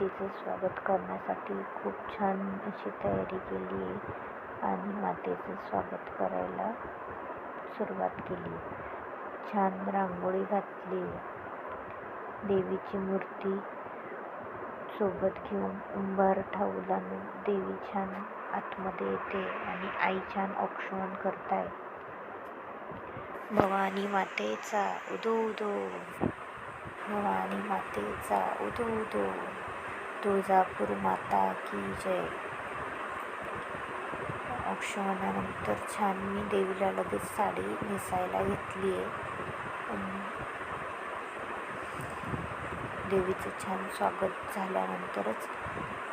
मातेचं स्वागत करण्यासाठी खूप छान अशी तयारी केली आहे आणि मातेचं स्वागत करायला सुरुवात केली. छान रांगोळी घातली. देवीची मूर्ती सोबत घेऊन उंबार ठेवला देवी छान आतमध्ये येते आणि आई छान औक्षण करताय. भवानी मातेचा उदो उदो. भवानी मातेचा उदो उदो. तुळजापूर माता की जय. औक्षणानंतर छान मी देवीला लगेच साडी नेसायला घेतली आहे. देवीचं छान स्वागत झाल्यानंतरच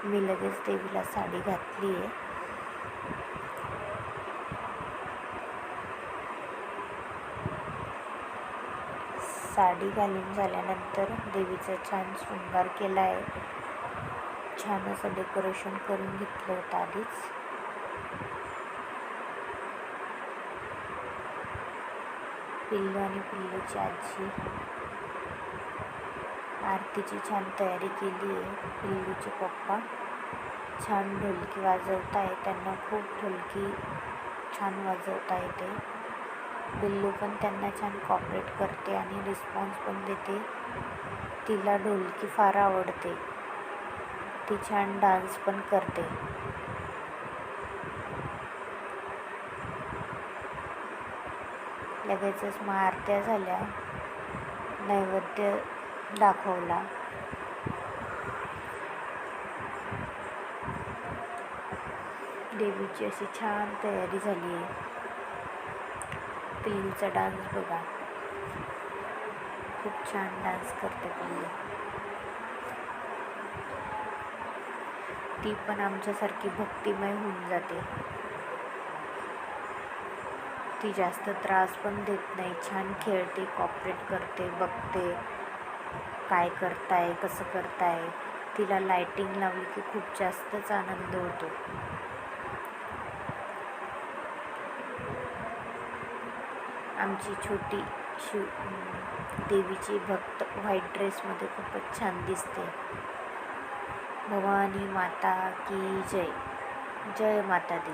मी लगेच देवीला साडी घातली आहे. साडी घालून झाल्यानंतर देवीचा छान शृंगार केला आहे. छान असं डेकोरेशन करून घेतलं होतं आधीच. पिल्लू आणि पिल्लूची आजी. आरतीची छान तयारी केली आहे पिल्लूचे पप्पा. छान ढोलकी वाजवत आहे त्यांना खूप ढोलकी छान वाजवता येते पिल्लू पण त्यांना छान कॉपरेट करते आणि रिस्पॉन्स पण देते. तिला ढोलकी फार आवडते. ती छान डान्स पण करते. लगेचच मग आरत्या झाल्या. नैवेद्य दाखवला. देवीची अशी छान तयारी झाली आहे. पिल्लूचा डान्स बघा. खूप छान डान्स करते पिल्लू ती पण आमच्यासारखी भक्तिमय होऊन जाते. ती जास्त त्रास पण देत नाही. छान खेळते कॉपरेट करते बघते. काय करताय कसं करताय. तिला लायटिंग लावली की खूप जास्तच आनंद होतो. आमची छोटी शिव देवीची भक्त व्हाईट ड्रेसमध्ये खूपच छान दिसते. भवानी माता की जय जय माता दी